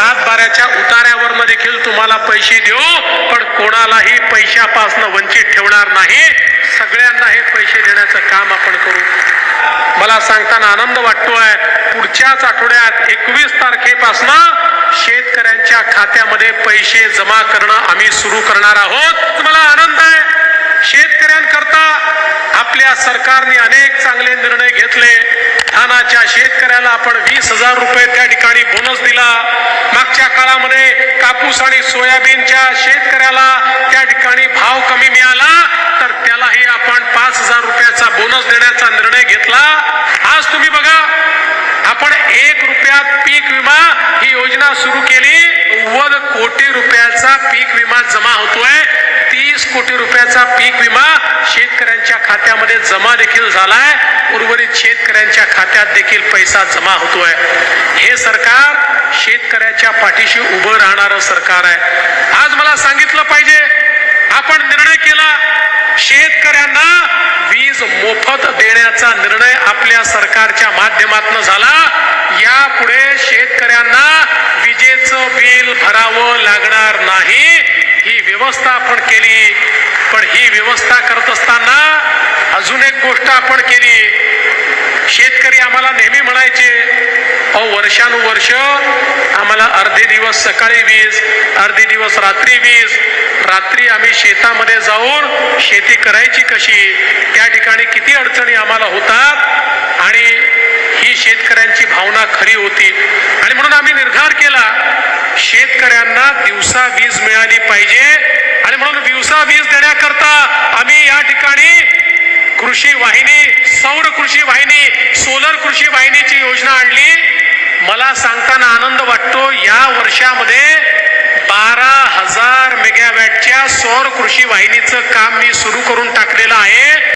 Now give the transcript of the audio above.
सातबाऱ्याच्या उतार्यावर देखील तुम्हाला पैसे देऊ पण कोणालाही पैशापासून वंचित ठेवणार नाही. सगळ्यांना हे पैसे देण्याचं काम आपण करू. मला सांगताना आनंद वाटतोय पुढच्याच आठवड्यात एकवीस तारखेपासून शेतकऱ्यांच्या खात्यामध्ये पैसे जमा करणं आम्ही सुरू करणार आहोत. मला आनंद आहे? शेतकऱ्यांकरता आपल्या सरकारने अनेक चांगले निर्णय घेतले. धानाच्या शेतकऱ्याला आपण वीस हजार रुपये त्या ठिकाणी बोनस दिला. आजच्या काळामध्ये कापूस आणि सोयाबीनच्या शेतकऱ्याला त्या ठिकाणी भाव कमी मिळाला तर त्यालाही आपण पाच हजार रुपयाचा बोनस देण्याचा निर्णय घेतला. आज तुम्ही बघा आपण एक रुपयात पीक विमा ही योजना सुरू केली. नव्वद कोटी रुपयाचा पीक विमा जमा होतोय. तीस कोटी रुपयाचा पीक विमा शेतकऱ्यांच्या खात्यामध्ये जमा देखील झालाय. उर्वरित शेतकऱ्यांच्या खात्यात देखील पैसा जमा होतोय. हे सरकार शेतकऱ्याच्या पाठीशी उभं राहणारं सरकार आहे. आज मला सांगितलं पाहिजे आपण निर्णय केला शेतकऱ्यांना वीज मोफत देण्याचा निर्णय आपल्या सरकारच्या माध्यमातून झाला. यापुढे शेतकऱ्यांना विजेचं बिल भरावं लागणार नाही. ही व्यवस्था आपण केली. पण ही व्यवस्था करत असताना अजून एक गोष्ट आपण केली. शेतकरी आम्हाला नेहमी म्हणायचे अहो वर्षानुवर्ष आम्हाला अर्धे दिवस सकाळी वीज अर्धे दिवस रात्री वीज. रात्री आम्ही शेतामध्ये जाऊन शेती करायची कशी? त्या ठिकाणी किती अडचणी आम्हाला होतात? आणि ही शेतकऱ्यांची भावना खरी होती. आणि म्हणून आम्ही निर्धार केला शेतकऱ्यांना दिवसा वीज मिळाली पाहिजे. आणि म्हणून दिवसा वीज देण्याकरता आम्ही या ठिकाणी कृषी वाहिनी सौर कृषी वाहिनी सोलर कृषी वाहिनीची योजना आणली. मला सांगताना आनंद वाटतो या वर्षामध्ये बारा हजार मेगावॅटच्या सौर कृषी वाहिनीचं काम मी सुरू करून टाकलेलं आहे.